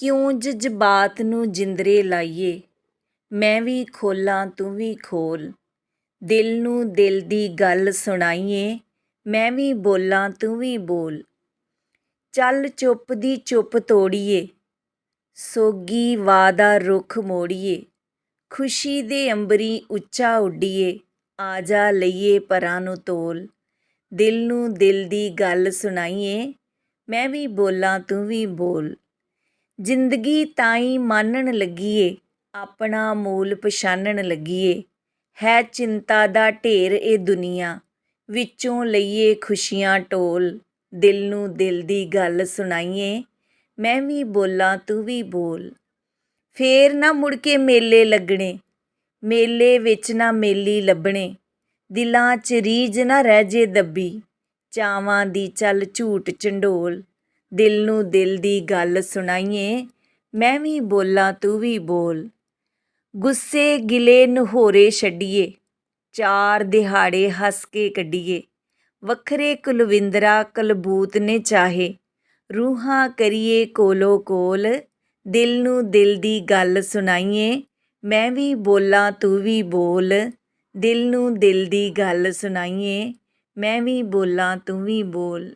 ਕਿਉਂ ਜਜ਼ਬਾਤ ਨੂੰ ਜਿੰਦਰੇ ਲਾਈਏ? ਮੈਂ ਵੀ ਖੋਲਾਂ, ਤੂੰ ਵੀ ਖੋਲ। ਦਿਲ ਨੂੰ ਦਿਲ ਦੀ ਗੱਲ ਸੁਣਾਈਏ, ਮੈਂ ਵੀ ਬੋਲਾਂ, ਤੂੰ ਵੀ ਬੋਲ। ਚੱਲ ਚੁੱਪ ਦੀ ਚੁੱਪ ਤੋੜੀਏ, ਸੋਗੀ ਵਾਦਾ ਰੁੱਖ ਮੋੜੀਏ। ਖੁਸ਼ੀ ਦੇ ਅੰਬਰੀ ਉੱਚਾ ਉੱਡੀਏ ਆ ਜਾ ਲਈਏ ਪਰਾਂ ਨੂੰ ਤੋਲ। ਦਿਲ ਨੂੰ ਦਿਲ ਦੀ ਗੱਲ ਸੁਣਾਈਏ, ਮੈਂ ਵੀ ਬੋਲਾਂ, ਤੂੰ ਵੀ ਬੋਲ। ਜ਼ਿੰਦਗੀ ਤਾਈ ਮਾਨਣ ਲੱਗੀਏ, ਆਪਣਾ ਮੂਲ ਪਛਾਨਣ ਲੱਗੀਏ। ਹੈ ਚਿੰਤਾ ਦਾ ਢੇਰ ਇਹ ਦੁਨੀਆ, ਵਿੱਚੋਂ ਲਈਏ ਖੁਸ਼ੀਆਂ ਟੋਲ ਦਿਲ ਨੂੰ ਦਿਲ ਦੀ ਗੱਲ ਸੁਣਾਈਏ, ਮੈਂ ਵੀ ਬੋਲਾਂ, ਤੂੰ ਵੀ ਬੋਲ। ਫੇਰ ਨਾ ਮੁੜ ਕੇ ਮੇਲੇ ਲੱਗਣੇ, ਮੇਲੇ ਵਿੱਚ ਨਾ ਮੇਲੀ ਲੱਭਣੇ। ਦਿਲਾਂ 'ਚ ਰੀਝ ਨਾ ਰਹਿ ਜੇ ਦੱਬੀ, ਚਾਵਾਂ ਦੀ ਚੱਲ ਝੂਟ ਚੰਡੋਲ ਦਿਲ ਨੂੰ ਦਿਲ ਦੀ ਗੱਲ ਸੁਣਾਈਏ, ਮੈਂ ਵੀ ਬੋਲਾਂ, ਤੂੰ ਵੀ ਬੋਲ। ਗੁੱਸੇ ਗਿਲੇ ਨਹੋਰੇ ਛੱਡੀਏ, ਚਾਰ ਦਿਹਾੜੇ ਹੱਸ ਕੇ ਕੱਢੀਏ। ਵੱਖਰੇ ਕੁਲਵਿੰਦਰਾ ਕਲਬੂਤ ਨੇ ਚਾਹੇ, ਰੂਹਾਂ ਕਰੀਏ ਕੋਲੋ ਕੋਲ। ਦਿਲ ਨੂੰ ਦਿਲ ਦੀ ਗੱਲ ਸੁਣਾਈਏ, ਮੈਂ ਵੀ ਬੋਲਾਂ, ਤੂੰ ਵੀ ਬੋਲ। ਦਿਲ ਨੂੰ ਦਿਲ ਦੀ ਗੱਲ ਸੁਣਾਈਏ, ਮੈਂ ਵੀ ਬੋਲਾਂ, ਤੂੰ ਵੀ ਬੋਲ।